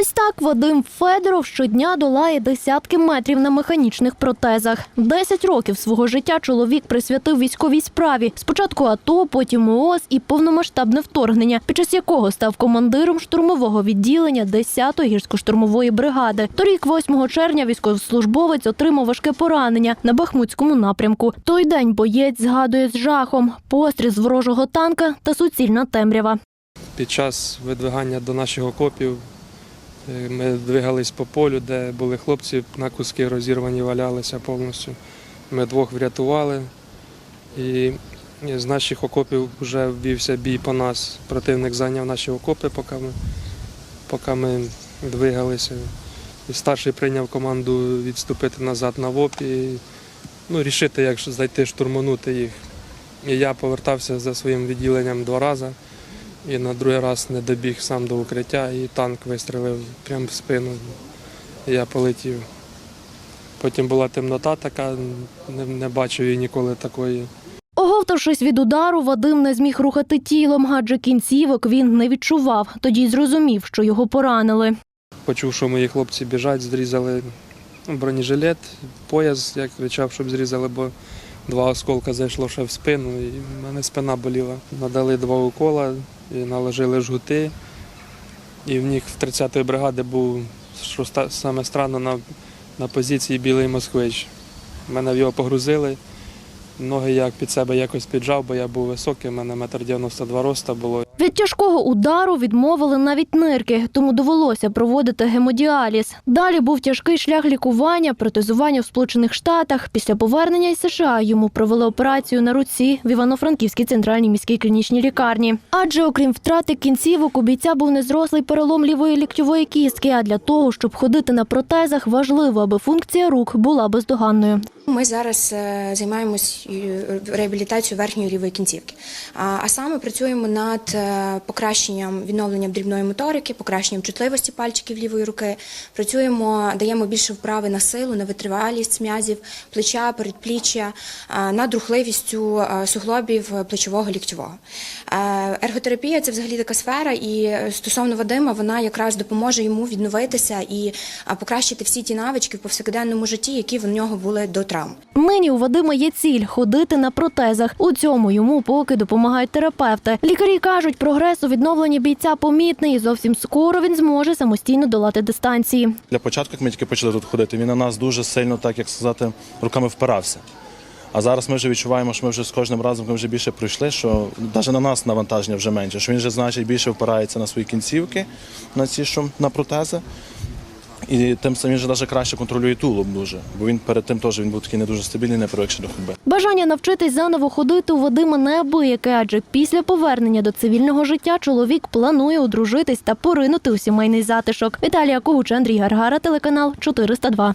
Ось так Вадим Федоров щодня долає десятки метрів на механічних протезах. Десять років свого життя чоловік присвятив військовій справі. Спочатку АТО, потім ООС і повномасштабне вторгнення, під час якого став командиром штурмового відділення 10-ї гірсько-штурмової бригади. Торік, 8 червня, військовослужбовець отримав важке поранення на Бахмутському напрямку. Той день боєць згадує з жахом постріл з ворожого танка та суцільна темрява. Під час видвигання до наших окопів ми двигались по полю, де були хлопці, на куски розірвані валялися повністю. Ми двох врятували. І з наших окопів вже ввівся бій по нас. Противник зайняв наші окопи, поки ми, поки ми двигалися. І старший прийняв команду відступити назад на ВОП і ну, рішити, як зайти штурманути їх. І я повертався за своїм відділенням два рази. І на другий раз не добіг сам до укриття, і танк вистрелив прямо в спину. Я полетів. Потім була темнота така, не, не бачив її ніколи такої. Оговтавшись від удару, Вадим не зміг рухати тілом, адже кінцівок він не відчував. Тоді й зрозумів, що його поранили. Почув, що мої хлопці біжать, зрізали бронежилет, пояс, як кричав, щоб зрізали, бо два осколка зайшло ще в спину, і в мене спина боліла. Надали два укола, і наложили жгути. І в них в 30-ї бригади був, що саме странно, на, на позиції білий москвич. Мене в його погрузили. Ноги я під себе якось піджав, бо я був високий, в мене метр 92 роста було. Від тяжкого удару відмовили навіть нирки, тому довелося проводити гемодіаліз. Далі був тяжкий шлях лікування, протезування в Сполучених Штатах. Після повернення із США йому провели операцію на руці в Івано-Франківській центральній міській клінічній лікарні. Адже окрім втрати кінцівок, у бійця був незрослий перелом лівої ліктьової кістки. А для того, щоб ходити на протезах, важливо, аби функція рук була бездоганною. Ми зараз е, займаємось е, реабілітацією верхньої лівої кінцівки. А саме працюємо над е, покращенням відновленням дрібної моторики, покращенням чутливості пальчиків лівої руки. Працюємо, даємо більше вправи на силу, на витривалість м'язів, плеча, передпліччя, е, над рухливістю е, суглобів плечового ліктьового. Е, Ерготерапія це взагалі така сфера, і е, стосовно Вадима, вона якраз допоможе йому відновитися і е, покращити всі ті навички в повсякденному житті, які в нього були до травм. Нині у Вадима є ціль ходити на протезах. У цьому йому поки допомагають терапевти. Лікарі кажуть, прогрес у відновленні бійця помітний і зовсім скоро він зможе самостійно долати дистанції. Для початку, як ми тільки почали тут ходити, він на нас дуже сильно, так як сказати, руками впирався. А зараз ми вже відчуваємо, що ми вже з кожним разом ми вже більше пройшли, що навіть на нас навантаження вже менше, що він вже значить більше впирається на свої кінцівки, на ці що на протези. І тим самим же навіть краще контролює тулуб дуже, бо він перед тим теж він був такий не дуже стабільний, не привикший до ходьби. Бажання навчитись заново ходити у Вадима неабияке, адже після повернення до цивільного життя чоловік планує одружитись та поринути у сімейний затишок. Віталія Когуч, Андрій Гаргара, телеканал 402.